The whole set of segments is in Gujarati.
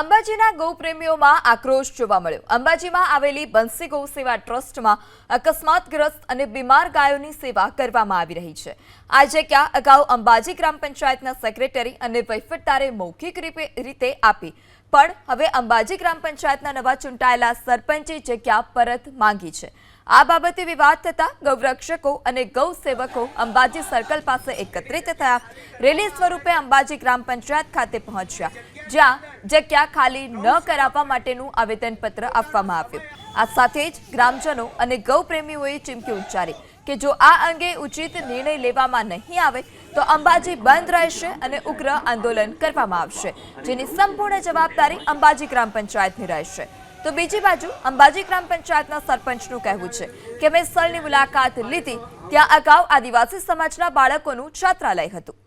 અંબાજીના ગૌપ્રેમીઓમાં આક્રોશ જોવા મળ્યો. અંબાજીમાં આવેલી બંસી ગૌ સેવા ટ્રસ્ટમાં અકસ્માતગ્રસ્ત અને બીમાર ગાયોની સેવા કરવામાં આવી રહી છે. આ જગ્યા અગાઉ અંબાજી ગ્રામ પંચાયતના સેક્રેટરી અને વહીવટદારે મૌખિક રીતે આપી. પણ હવે અંબાજી ગ્રામ પંચાયતના નવા ચૂંટાયેલા સરપંચે જગ્યા પરત માંગી છે. આ બાબતે વિવાદ થતા ગૌરક્ષકો અને ગૌ સેવકો અંબાજી સર્કલ પાસે એકત્રિત થયા. રેલી સ્વરૂપે અંબાજી ગ્રામ પંચાયત ખાતે પહોંચ્યા. જ્યાં જગ્યા ખાલી ન કરાવવા માટેનું આવેદનપત્ર આપવામાં આવ્યું. આ સાથે જ ગ્રામજનો અને ગૌ પ્રેમીઓએ ચીમકી ઉચ્ચારી કે જો આ અંગે ઉચિત નિર્ણય લેવામાં નહીં આવે, તો અંબાજી બંધ રહેશે અને ઉગ્ર આંદોલન કરવામાં આવશે, જેની સંપૂર્ણ જવાબદારી અંબાજી ગ્રામ પંચાયતની રહેશે. તો બીજી બાજુ, અંબાજી ગ્રામ પંચાયતના સરપંચનું કહેવું છે કે મેં સ્થળની મુલાકાત લીધી, ત્યાં અગાઉ આદિવાસી સમાજના બાળકોનું છાત્રાલય હતું.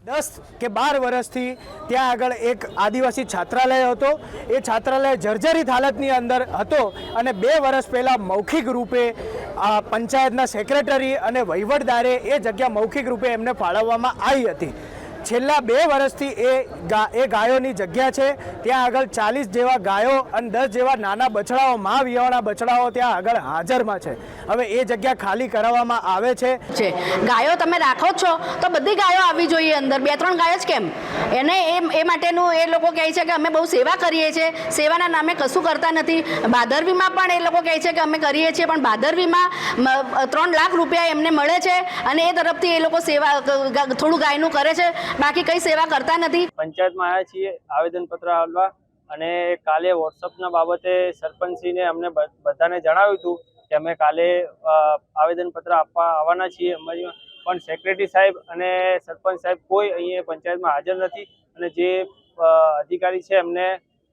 દસ કે બાર વર્ષથી ત્યાં આગળ એક આદિવાસી છાત્રાલય હતો. એ છાત્રાલય જર્જરિત હાલતની અંદર હતો અને બે વર્ષ પહેલાં મૌખિક રૂપે આ પંચાયતના સેક્રેટરી અને વહીવટદારે એ જગ્યા મૌખિક રૂપે એમને ફાળવવામાં આવી હતી. છેલ્લા બે વર્ષથી એ એ ગાયોની જગ્યા છે. ત્યાં આગળ ચાલીસ જેવા ગાયો અને દસ જેવા નાના બછડાઓ મા વિયાવાળા બછડાઓ ત્યાં આગળ હાજરમાં છે. હવે એ જગ્યા ખાલી કરાવવામાં આવે છે. છે. ગાયો તમે રાખો છો, તો બધી ગાયો આવવી જોઈએ અંદર. બે, ત્રણ ગાયો જ કેમ? એને એ એ માટેનું એ લોકો કહે છે કે અમે બહુ સેવા કરીએ છીએ. સેવાના નામે કશું કરતા નથી. ભાદરવીમાં પણ એ લોકો કહે છે કે અમે કરીએ છીએ, પણ ભાદરવીમાં ત્રણ લાખ રૂપિયા એમને મળે છે અને એ તરફથી એ લોકો સેવા થોડું ગાયનું કરે છે. બાકી કંઈ સેવા કરતા નથી? પંચાયતમાં આવ્યા છીએ, આવેદનપત્ર આપવા અને કાલે વોટ્સઅપના બાબતે સરપંચશ્રીને અમને બધાને જણાવ્યું હતું કે અમે કાલે આવેદનપત્ર આપવા આવવાના છીએ. અમારી પણ સેક્રેટરી સાહેબ અને સરપંચ સાહેબ કોઈ અહીંયા પંચાયતમાં હાજર નથી અને જે અધિકારી છે એમને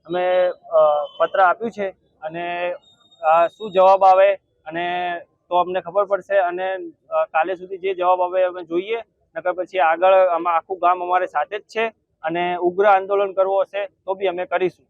અમે પત્ર આપ્યું છે અને શું જવાબ આવે અને તો અમને ખબર પડશે અને કાલે સુધી જે જવાબ આવે અમે જોઈએ. નકર પછી આગળ આમાં આખું ગામ અમારે સાથે જ છે અને ઉગ્ર આંદોલન કરવું હશે તો બી અમે કરીશું.